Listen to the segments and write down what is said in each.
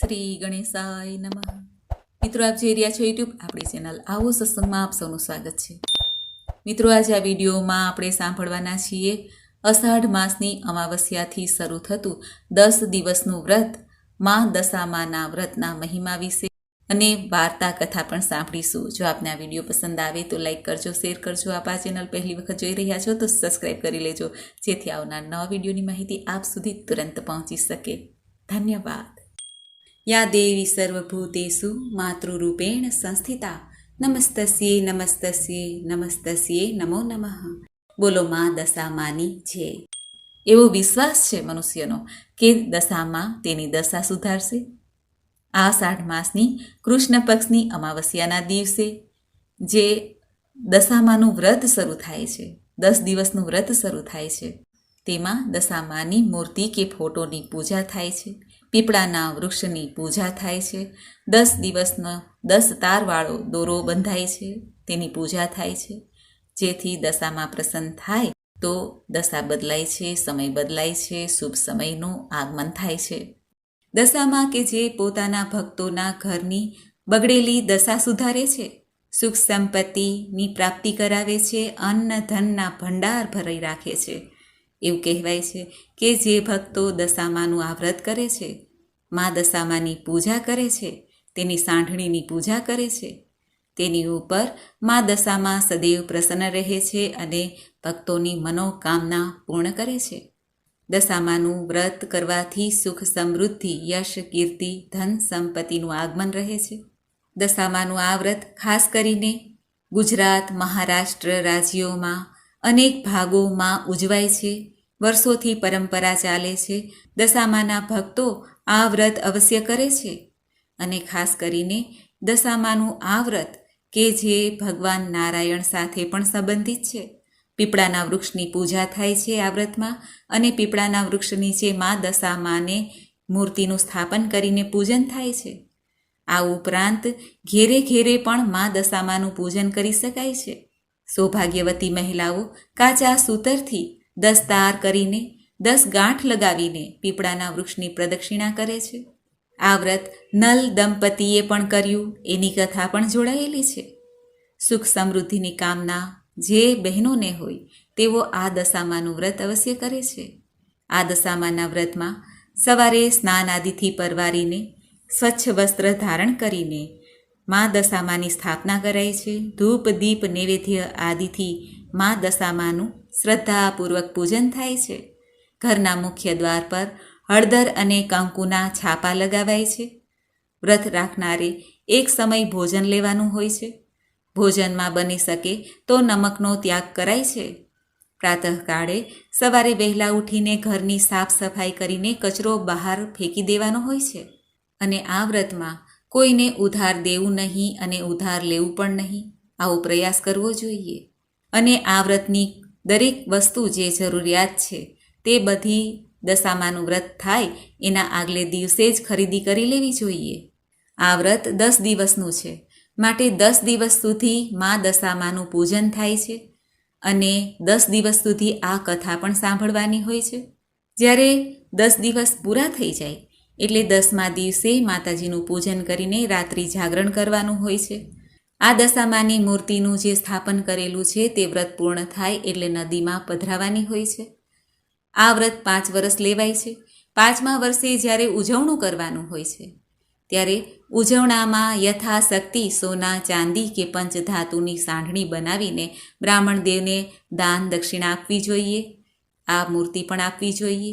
શ્રી ગણેશાય નમઃ. મિત્રો, આપ જોઈ રહ્યા છો યુટ્યુબ આપણી ચેનલ આવો સત્સંગમાં આપ સૌનું સ્વાગત છે. મિત્રો, આજે આ વિડીયોમાં આપણે સાંભળવાના છીએ, અષાઢ માસની અમાવસ્યાથી શરૂ થતું દસ દિવસનું વ્રત, મા દશામાના વ્રતના મહિમા વિશે અને વાર્તા કથા પણ સાંભળીશું. જો આપને આ વીડિયો પસંદ આવે તો લાઈક કરજો, શેર કરજો. આપ આ ચેનલ પહેલી વખત જોઈ રહ્યા છો તો સબસ્ક્રાઈબ કરી લેજો, જેથી આવનાર નવા વિડીયોની માહિતી આપ સુધી તુરંત પહોંચી શકે. ધન્યવાદ. યા દેવી સર્વભૂતેષુ માતૃરૂપેણ સંસ્થિતા નમસ્તસ્યે નમસ્તસ્યે નમસ્તસ્યે નમો નમઃ બોલો માં દશામાની છે એવો વિશ્વાસ છે મનુષ્યનો કે દશામાં તેની દશા સુધારશે. આ સાઠ માસની કૃષ્ણ પક્ષની અમાવસ્યાના દિવસે જે દશામાનું વ્રત શરૂ થાય છે, દસ દિવસનું વ્રત શરૂ થાય છે, તેમાં દશામાની મૂર્તિ કે ફોટોની પૂજા થાય છે. પીપળાના વૃક્ષની પૂજા થાય છે. દસ દિવસનો દસ તારવાળો દોરો બંધાય છે. તેની પૂજા થાય છે. જેથી દશામાં પ્રસન્ન થાય તો દશા બદલાય છે, સમય બદલાય છે, શુભ સમયનું આગમન થાય છે. દશામાં કે જે પોતાના ભક્તોના ઘરની બગડેલી દશા સુધારે છે, સુખ સંપત્તિની પ્રાપ્તિ કરાવે છે, અન્ન, ધનના ભંડાર ભરાઈ રાખે છે. એવું કહેવાય છે કે જે ભક્તો દશામાનું આ વ્રત કરે છે, મા દશામાની પૂજા કરે છે, તેની સાંઢણીની પૂજા કરે છે. તેની ઉપર મા દશામાં સદૈવ પ્રસન્ન રહે છે અને ભક્તોની મનોકામના પૂર્ણ કરે છે. દશામાનું વ્રત કરવાથી સુખ સમૃદ્ધિ, યશ, કીર્તિ, ધન સંપત્તિનું આગમન રહે છે. દશામાનું આ વ્રત ખાસ કરીને ગુજરાત, મહારાષ્ટ્ર રાજ્યોમાં અનેક ભાગોમાં ઉજવાય છે. વર્ષોથી પરંપરા ચાલે છે. દશામાના ભક્તો આ વ્રત અવશ્ય કરે છે. અને ખાસ કરીને દશામાનું આ વ્રત કે જે ભગવાન નારાયણ સાથે પણ સંબંધિત છે. પીપળાના વૃક્ષની પૂજા થાય છે આ વ્રતમાં અને પીપળાના વૃક્ષ નીચે મા દશામાને મૂર્તિનું સ્થાપન કરીને પૂજન થાય છે. આ ઉપરાંત ઘેરે ઘેરે પણ મા દશામાનું પૂજન કરી શકાય છે. સૌભાગ્યવતી મહિલાઓ કાચા સૂતરથી દસ તાર કરીને, દસ ગાંઠ લગાવીને પીપળાના વૃક્ષની પ્રદક્ષિણા કરે છે. આ વ્રત નલ દંપતીએ પણ કર્યું, એની કથા પણ જોડાયેલી છે. સુખ સમૃદ્ધિની કામના જે બહેનોને હોય, તેઓ આ દશામાનું વ્રત અવશ્ય કરે છે. આ દશામાના વ્રતમાં સવારે સ્નાન આદિથી પરવારીને, સ્વચ્છ વસ્ત્ર ધારણ કરીને મા દશામાની સ્થાપના કરાય છે. ધૂપ, દીપ, નૈવેદ્ય આદિથી મા દશામાનું શ્રદ્ધાપૂર્વક પૂજન થાય છે. ઘરના મુખ્ય દ્વાર પર હળદર અને કંકુના છાપા લગાવાય છે. વ્રત રાખનારે એક સમય ભોજન લેવાનું હોય છે. ભોજનમાં બની શકે તો નમકનો ત્યાગ કરાય છે. પ્રાતઃકાળે સવારે વહેલા ઉઠીને ઘરની સાફ સફાઈ કરીને કચરો બહાર ફેંકી દેવાનો હોય છે. અને આ વ્રતમાં કોઈને ઉધાર દેવું નહીં અને ઉધાર લેવું પણ નહીં. આવો પ્રયાસ કરવો જોઈએ. અને આ વ્રતની દરેક વસ્તુ જે જરૂરિયાત છે, તે બધી દશામાનું વ્રત થાય, એના આગલે દિવસે જ ખરીદી કરી લેવી જોઈએ. આ વ્રત દસ દિવસનું છે. માટે દસ દિવસ સુધી મા દશામાનું પૂજન થાય છે. અને દસ દિવસ સુધી આ કથા પણ સાંભળવાની હોય છે. જ્યારે દસ દિવસ પૂરા થઈ જાય એટલે દસમા દિવસે માતાજીનું પૂજન કરીને રાત્રિ જાગરણ કરવાનું હોય છે. આ દશામાની મૂર્તિનું જે સ્થાપન કરેલું છે તે વ્રત પૂર્ણ થાય એટલે નદીમાં પધરાવાની હોય છે. આ વ્રત પાંચ વર્ષ લેવાય છે. પાંચમા વર્ષે જ્યારે ઉજવણું કરવાનું હોય છે, ત્યારે ઉજવણામાં યથાશક્તિ, સોના, ચાંદી કે પંચધાતુની સાંઢણી બનાવીને બ્રાહ્મણ દેવને દાન દક્ષિણા આપવી જોઈએ. આ મૂર્તિ પણ આપવી જોઈએ.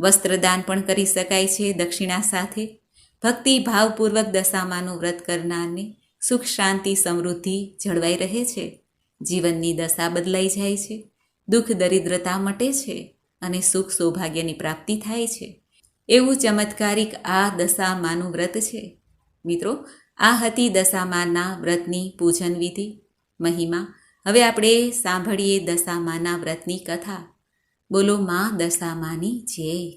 વસ્ત્રદાન પણ કરી શકાય છે દક્ષિણા સાથે. ભક્તિ ભાવપૂર્વક દશામાનું વ્રત કરનારને સુખ, શાંતિ, સમૃદ્ધિ જળવાઈ રહે છે. જીવનની દશા બદલાઈ જાય છે. દુઃખ, દરિદ્રતા મટે છે અને સુખ સૌભાગ્યની પ્રાપ્તિ થાય છે. એવું ચમત્કારિક આ દશામાનું વ્રત છે. મિત્રો, આ હતી દશામાના વ્રતની પૂજન વિધિ. મહિમા, હવે આપણે સાંભળીએ દશામાના વ્રતની કથા. બોલો માં દશામાની જય.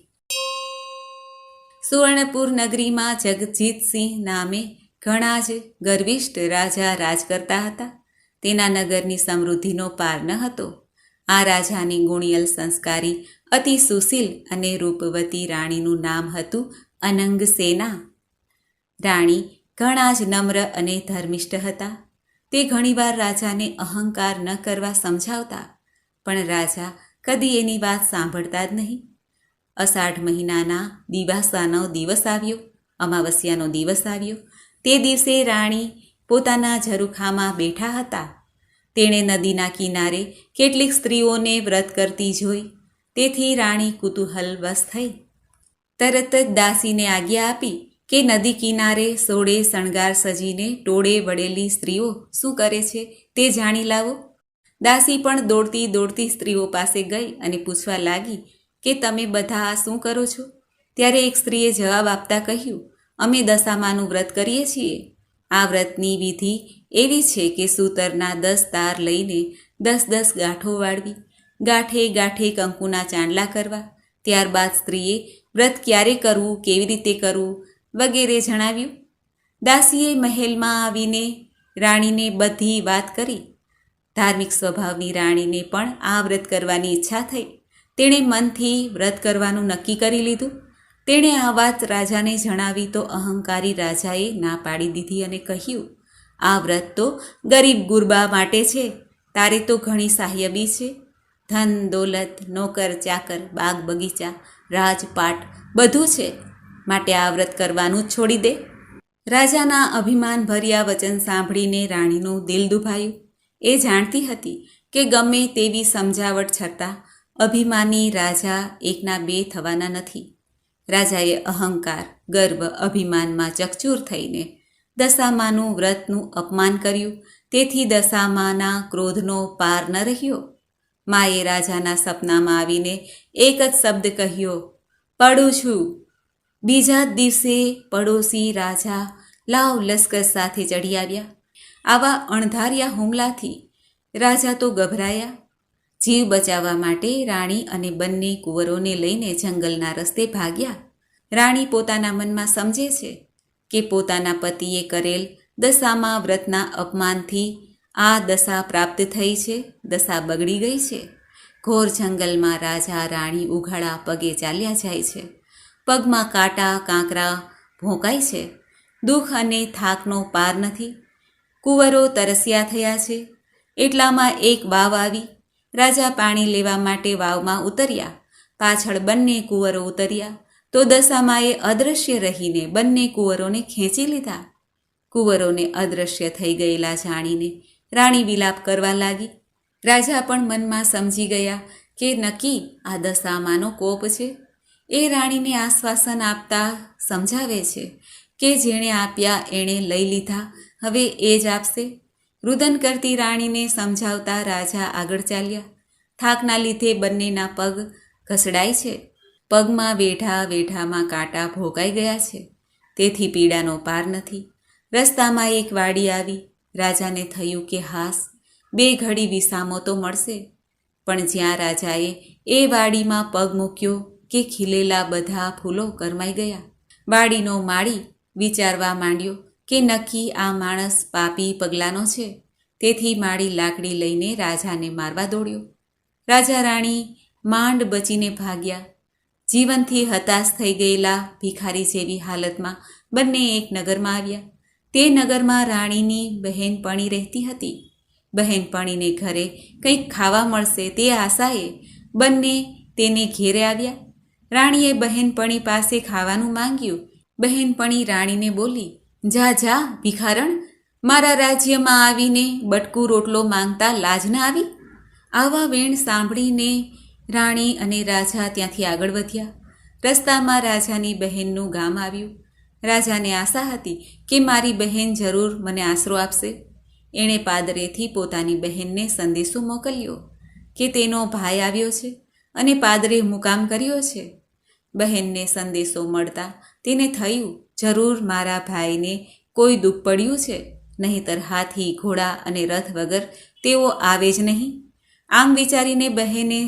સુવર્ણપુર નગરીમાં જગજીતસિંહ નામે ઘણા જ ગર્વિષ્ઠ રાજા રાજ કરતા હતા. તેના નગરની સમૃદ્ધિનો પાર ન હતો. આ રાજાની ગુણિયલ સંસ્કારી, અતિ સુશીલ અને રૂપવતી રાણીનું નામ હતું અનંગ સેના. રાણી ઘણા જ નમ્ર અને ધર્મિષ્ઠ હતા. તે ઘણીવાર રાજાને અહંકાર ન કરવા સમજાવતા, પણ રાજા કદી એની વાત સાંભળતા જ નહીં. અષાઢ મહિનાના દિવાસાનો દિવસ આવ્યો, અમાવસ્યાનો દિવસ આવ્યો. તે દિવસે રાણી પોતાના ઝરૂખામાં બેઠા હતા. તેણે નદીના કિનારે કેટલીક સ્ત્રીઓને વ્રત કરતી જોઈ. તેથી રાણી કુતૂહલવશ થઈ. તરત જ દાસીને આજ્ઞા આપી કે નદી કિનારે સોળે શણગાર સજીને ટોળે વળેલી સ્ત્રીઓ શું કરે છે તે જાણી લાવો. દાસી પણ દોડતી દોડતી સ્ત્રીઓ પાસે ગઈ અને પૂછવા લાગી કે તમે બધા આ શું કરો છો? ત્યારે એક સ્ત્રીએ જવાબ આપતા કહ્યું, અમે દશામાનું વ્રત કરીએ છીએ. આ વ્રતની વિધિ એવી છે કે સૂતરના દસ તાર લઈને દસ દસ ગાંઠો વાળવી, ગાંઠે ગાંઠે કંકુના ચાંદલા કરવા. ત્યારબાદ સ્ત્રીએ વ્રત ક્યારે કરવું, કેવી રીતે કરવું વગેરે જણાવ્યું. દાસીએ મહેલમાં આવીને રાણીને બધી વાત કરી. ધાર્મિક સ્વભાવની રાણીને પણ આ વ્રત કરવાની ઈચ્છા થઈ. તેણે મનથી વ્રત કરવાનું નક્કી કરી લીધું. તેણે આ વાત રાજાને જણાવી તો અહંકારી રાજાએ ના પાડી દીધી અને કહ્યું, આ વ્રત તો ગરીબ ગુરબા માટે છે. તારે તો ઘણી સાહ્યબી છે. ધન, દોલત, નોકર, ચાકર, બાગ બગીચા, રાજપાટ બધું છે. માટે આ વ્રત કરવાનું છોડી દે. રાજાના અભિમાન ભર્યા વચન સાંભળીને રાણીનું દિલ દુભાયું. એ જાણતી હતી કે ગમે તેવી સમજાવટ છતાં અભિમાની રાજા એકના બે થવાના નથી. રાજાએ અહંકાર, ગર્વ, અભિમાનમાં ચકચૂર થઈને દશામાનું વ્રતનું અપમાન કર્યું. તેથી દશામાના ક્રોધનો પાર ન રહ્યો. માએ રાજાના સપનામાં આવીને એક જ શબ્દ કહ્યો, પડું છું. બીજા જ દિવસે પડોશી રાજા લાવ લશ્કર સાથે ચડી આવ્યા. આવા અણધાર્યા હુમલાથી રાજા તો ગભરાયા. જીવ બચાવવા માટે રાણી અને બંને કુંવરોને લઈને જંગલના રસ્તે ભાગ્યા. રાણી પોતાના મનમાં સમજે છે કે પોતાના પતિએ કરેલ દશામાં વ્રતના અપમાનથી આ દશા પ્રાપ્ત થઈ છે, દશા બગડી ગઈ છે. ઘોર જંગલમાં રાજા રાણી ઉઘાડા પગે ચાલ્યા જાય છે. પગમાં કાંટા, કાંકરા ભોંકાય છે. દુઃખ અને થાકનો પાર નથી. કુંવરો તરસ્યા થયા છે. એટલામાં એક વાવ આવી. રાજા પાણી લેવા માટે વાવમાં ઉતર્યા. પાછળ બંને કુંવરો ઉતર્યા. તો દશામાએ અદૃશ્ય રહીને બંને કુંવરોને ખેંચી લીધા. કુંવરોને અદૃશ્ય થઈ ગયેલા જાણીને રાણી વિલાપ કરવા લાગી. રાજા પણ મનમાં સમજી ગયા કે નક્કી આ દશામાનો કોપ છે. એ રાણીને આશ્વાસન આપતા સમજાવે છે કે જેણે આપ્યા એણે લઈ લીધા. હવે એ જ આપશે. રુદન કરતી રાણીને સમજાવતા રાજા આગળ ચાલ્યા. થાકના લીધે બંનેના પગ ઘસડાય છે. પગમાં વેઢા વેઢામાં કાંટા ભોગાઈ ગયા છે. તેથી પીડાનો પાર નથી. રસ્તામાં એક વાડી આવી. રાજાને થયું કે હાસ, બે ઘડી વિસામો તો મળશે. પણ જ્યાં રાજાએ એ વાડીમાં પગ મૂક્યો કે ખીલેલા બધા ફૂલો કરમાઈ ગયા. વાડીનો માળી વિચારવા માંડ્યો કે નક્કી આ માણસ પાપી પગલાનો છે? તેથી માળી લાકડી લઈને રાજાને મારવા દોડ્યો. રાજા રાણી માંડ બચીને ભાગ્યા. જીવનથી હતાશ થઈ ગયેલા ભિખારી જેવી હાલતમાં બંને એક નગરમાં આવ્યા. તે નગરમાં રાણીની બહેનપણી રહેતી હતી. બહેનપણીને ઘરે કંઈક ખાવા મળશે તે આશાએ બંને તેને ઘેરે આવ્યા. રાણીએ બહેનપણી પાસે ખાવાનું માંગ્યું. બહેનપણી રાણીને બોલી જા જા, ભિખારણ. મારા રાજ્યમાં આવીને બટકું રોટલો માંગતા લાજ ના આવી? આવા વેણ સાંભળીને રાણી અને રાજા ત્યાંથી આગળ વધ્યા. રસ્તામાં રાજાની બહેનનું ગામ આવ્યું. રાજાને આશા હતી કે મારી બહેન જરૂર મને આશરો આપશે. એણે પાદરેથી પોતાની બહેનને સંદેશો મોકલ્યો કે તેનો ભાઈ આવ્યો છે અને પાદરે મુકામ કર્યો છે. બહેનને સંદેશો મળતા તેને થયું જરૂર મારા ભાઈને કોઈ દુઃખ પડ્યું છે? નહીંતર હાથી, ઘોડા અને રથ વગર તેઓ આવે જ નહીં. આમ વિચારીને બહેને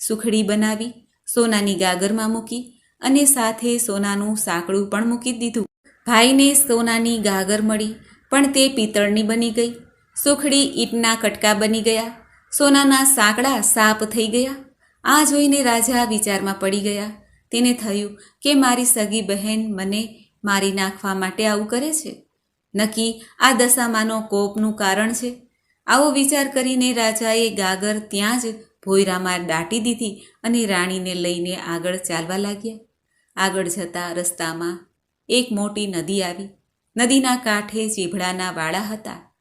સુખડી બનાવી, સોનાની ગાગરમાં મૂકી અને સાથે સોનાનું સાંકડું પણ મૂકી દીધું. ભાઈને સોનાની ગાગર મળી, પણ તે પિત્તળની બની ગઈ. સુખડી ઈંટના કટકા બની ગયા, સોનાના સાંકડા સાપ થઈ ગયા. આ જોઈને રાજા વિચારમાં પડી ગયા. તેને થયું કે મારી સગી બહેન મને મારી નાખવા માટે આવું કરે છે? નક્કી આ દશામાંનો કોપનું કારણ છે? આવો વિચાર કરીને રાજાએ ગાગર ત્યાં જ ભોયરામાં દાટી દીધી અને રાણીને લઈને આગળ ચાલવા લાગ્યા. આગળ જતા રસ્તામાં એક મોટી નદી આવી. નદીના કાંઠે ચીભડાના વાળા હતા.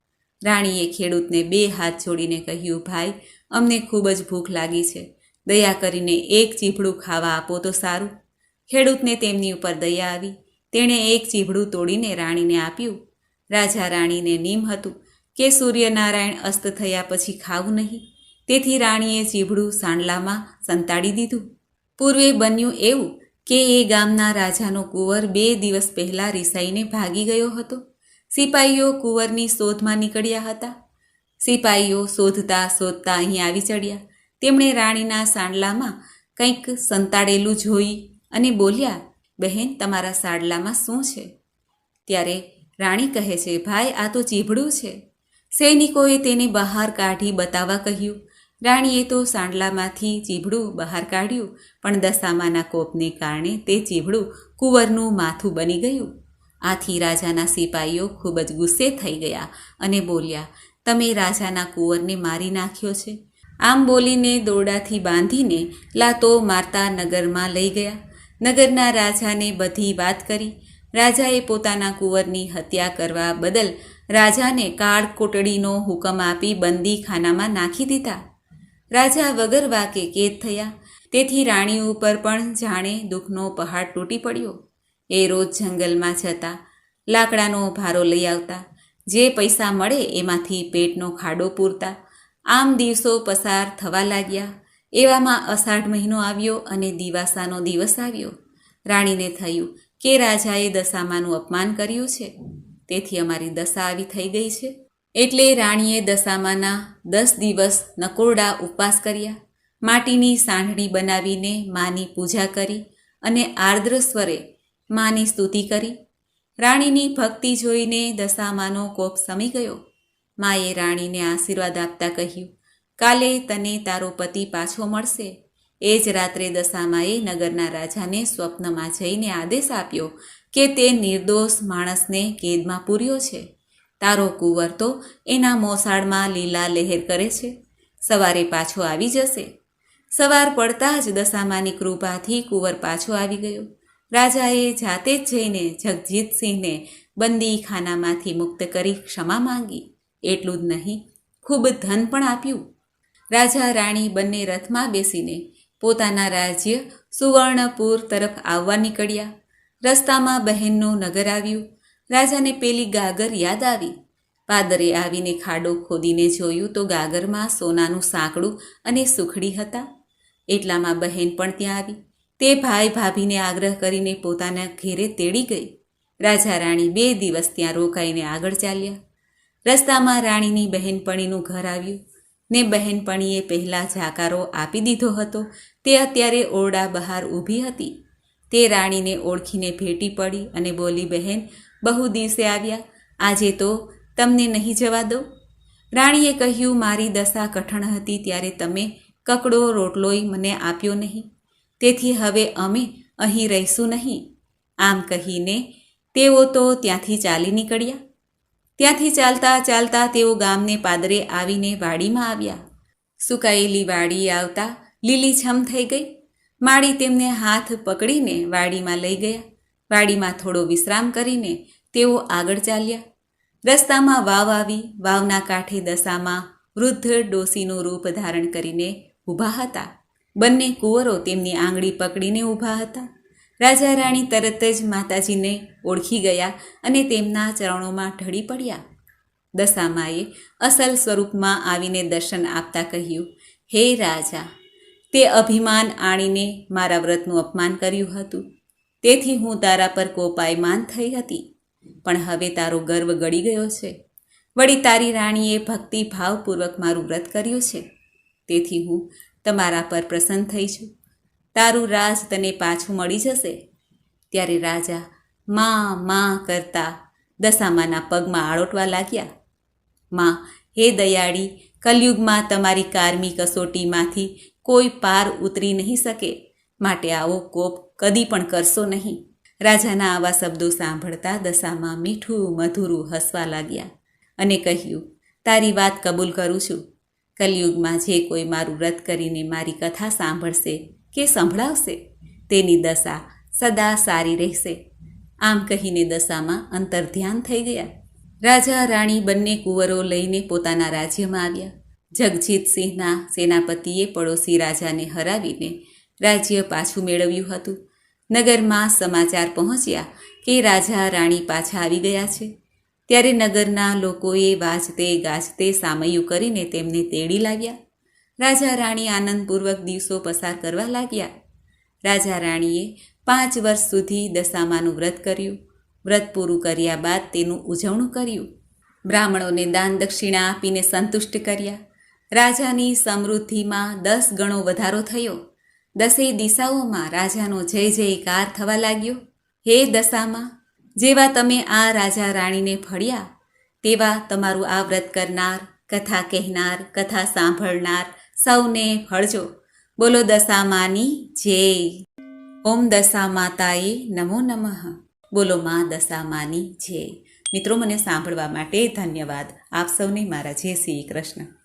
રાણીએ ખેડૂતને બે હાથ જોડીને કહ્યું, ભાઈ, અમને ખૂબ જ ભૂખ લાગી છે. દયા કરીને એક ચીભડું ખાવા આપો તો સારું. ખેડૂતને તેમની ઉપર દયા આવી. તેણે એક ચીભડું તોડીને રાણીને આપ્યું. રાજા રાણીને નિમ હતું કે સૂર્યનારાયણ અસ્ત થયા પછી ખાવું નહીં. તેથી રાણીએ ચીભડું સાંડલામાં સંતાડી દીધું. પૂર્વે બન્યું એવું કે એ ગામના રાજાનો કુંવર બે દિવસ પહેલાં રિસાઈને ભાગી ગયો હતો. સિપાઈઓ કુંવરની શોધમાં નીકળ્યા હતા. સિપાઈઓ શોધતા શોધતા અહીં આવી ચડ્યા. તેમણે રાણીના સાંડલામાં કંઈક સંતાડેલું જોઈ અને બોલ્યા બહેન, તમારા સાડલામાં શું છે? ત્યારે રાણી કહે છે, ભાઈ, આ તો ચીભડું છે. સૈનિકોએ તેને બહાર કાઢી બતાવવા કહ્યું. રાણીએ તો સાંડલામાંથી ચીભડું બહાર કાઢ્યું, પણ દશામાના કોપને કારણે તે ચીભડું કુંવરનું માથું બની ગયું. આથી રાજાના સિપાઈઓ ખૂબ જ ગુસ્સે થઈ ગયા અને બોલ્યા, તમે રાજાના કુંવરને મારી નાખ્યો છે. આમ બોલીને દોરડાથી બાંધીને લાતો મારતા નગરમાં લઈ ગયા. નગરના રાજાને બધી વાત કરી. રાજાએ પોતાના કુંવરની હત્યા કરવા બદલ રાજાને કાળ કોટડીનો હુકમ આપી બંદી ખાનામાં નાખી દીધા. રાજા વગર વાકે કેદ થયા. તેથી રાણી ઉપર પણ જાણે દુઃખનો પહાડ તૂટી પડ્યો. એ રોજ જંગલમાં જતા, લાકડાનો ભારો લઈ આવતા, જે પૈસા મળે એમાંથી પેટનો ખાડો પૂરતા, આમ દિવસો પસાર થવા લાગ્યા. એવામાં અષાઢ મહિનો આવ્યો અને દિવાસાનો દિવસ આવ્યો. રાણીને થયું કે રાજાએ દશામાનું અપમાન કર્યું છે. તેથી અમારી દશા આવી થઈ ગઈ છે. એટલે રાણીએ દશામાના દસ દિવસ નકોરડા ઉપવાસ કર્યા. માટીની સાંઢણી બનાવીને માની પૂજા કરી અને આર્દ્ર સ્વરે માની સ્તુતિ કરી. રાણીની ભક્તિ જોઈને દશામાનો કોપ સમી ગયો. માએ રાણીને આશીર્વાદ આપતા કહ્યું કાલે તને તારો પતિ પાછો મળશે. એ જ રાત્રે દશામાએ નગરના રાજાને સ્વપ્નમાં જઈને આદેશ આપ્યો કે તે નિર્દોષ માણસને કેદમાં પૂર્યો છે. તારો કુંવર તો એના મોસાળમાં લીલા લહેર કરે છે. સવારે પાછો આવી જશે. સવાર પડતા જ દશામાની કૃપાથી કુંવર પાછો આવી ગયો. રાજાએ જાતે જ જઈને જગજીતસિંહને બંદી ખાનામાંથી મુક્ત કરી ક્ષમા માંગી. એટલું જ નહીં, ખૂબ ધન પણ આપ્યું. રાજા રાણી બંને રથમાં બેસીને પોતાના રાજ્ય સુવર્ણપુર તરફ આવવા નીકળ્યા. રસ્તામાં બહેનનું નગર આવ્યું. રાજાને પેલી ગાગર યાદ આવી. પાદરે આવીને ખાડો ખોદીને જોયું તો ગાગરમાં સોનાનું સાંકડું અને સુખડી હતા. એટલામાં બહેન પણ ત્યાં આવી. તે ભાઈ ભાભીને આગ્રહ કરીને પોતાના ઘેરે તેડી ગઈ. રાજા રાણી બે દિવસ ત્યાં રોકાઈને આગળ ચાલ્યા. રસ્તામાં રાણીની બહેનપણીનું ઘર આવ્યું. ને બહેનપણીએ પહેલાં જાકારો આપી દીધો હતો. તે અત્યારે ઓરડા બહાર ઊભી હતી. તે રાણીને ઓળખીને ભેટી પડી અને બોલી, બહેન, બહુ દિવસે આવ્યા. આજે તો તમને નહીં જવા દો રાણીએ કહ્યું, મારી દશા કઠણ હતી ત્યારે તમે કકડો રોટલોય મને આપ્યો નહીં. તેથી હવે અમે અહીં રહીશું નહીં. આમ કહીને તેઓ તો ત્યાંથી ચાલી નીકળ્યા. ત્યાંથી ચાલતા ચાલતા તેઓ ગામને પાદરે આવીને વાડીમાં આવ્યા. સુકાયેલી વાડી આવતા લીલીછમ થઈ ગઈ. માળી તેમને હાથ પકડીને વાડીમાં લઈ ગયા. વાડીમાં થોડો વિશ્રામ કરીને તેઓ આગળ ચાલ્યા. રસ્તામાં વાવ આવી, વાવના કાંઠે દશામાં વૃદ્ધ ડોસીનું રૂપ ધારણ કરીને ઊભા હતા. બંને કુંવરો તેમની આંગળી પકડીને ઊભા હતા. રાજા રાણી તરત જ માતાજીને ઓળખી ગયા અને તેમના ચરણોમાં ઢળી પડ્યા. દશામાએ અસલ સ્વરૂપમાં આવીને દર્શન આપતા કહ્યું, હે રાજા, તે અભિમાન આણીને મારા વ્રતનું અપમાન કર્યું હતું. તેથી હું તારા પર કોપાયમાન થઈ હતી. પણ હવે તારો ગર્વ ગળી ગયો છે. વળી તારી રાણીએ ભક્તિ ભાવપૂર્વક મારું વ્રત કર્યું છે. તેથી હું તમારા પર પ્રસન્ન થઈ છું. તારું રાજ તને પાછું મળી જશે? ત્યારે રાજા માં માં કરતા દશામાના પગમાં આળોટવા લાગ્યા. માં, હે દયાળી, કલયુગમાં તમારી કારમી કસોટીમાંથી કોઈ પાર ઉતરી નહીં શકે. માટે આવો કોપ કદી પણ કરશો નહીં. રાજાના આવા શબ્દો સાંભળતા દશામાં મીઠું, મધુરું હસવા લાગ્યા અને કહ્યું, તારી વાત કબૂલ કરું છું. કલયુગમાં જે કોઈ મારું વ્રત કરીને મારી કથા સાંભળશે કે સંભળાવશે? તેની દશા સદા સારી રહેશે. આમ કહીને દશામાં અંતર ધ્યાન થઈ ગયા. રાજા, રાણી બંને કુંવરો લઈને પોતાના રાજ્યમાં આવ્યા. જગજીતસિંહના સેનાપતિએ પડોશી રાજાને હરાવીને રાજ્ય પાછું મેળવ્યું હતું. નગરમાં સમાચાર પહોંચ્યા કે રાજા, રાણી પાછા આવી ગયા છે. ત્યારે નગરના લોકોએ વાજતે, ગાજતે સામયું કરીને તેમને તેડી લાવ્યા. રાજા રાણી આનંદપૂર્વક દિવસો પસાર કરવા લાગ્યા. રાજા રાણીએ પાંચ વર્ષ સુધી દશામાનું વ્રત કર્યું. વ્રત પૂરું કર્યા બાદ તેનું ઉજવણું કર્યું. બ્રાહ્મણોને દાન દક્ષિણા આપીને સંતુષ્ટ કર્યા. રાજાની સમૃદ્ધિમાં દસ ગણો વધારો થયો. દસેય દિશાઓમાં રાજાનો જય જયકાર થવા લાગ્યો. હે દશામાં, જેવા તમે આ રાજા રાણીને ફળ્યા, તેવા તમારું આ વ્રત કરનાર, કથા કહેનાર, કથા સાંભળનાર સૌને ફળજો બોલો દશામાની જય. ઓમ દશા માતાએ નમો નમઃ. બોલો મા દશામાની જય. મિત્રો, મને સાંભળવા માટે ધન્યવાદ. આપ સૌને મારા જય શ્રી કૃષ્ણ.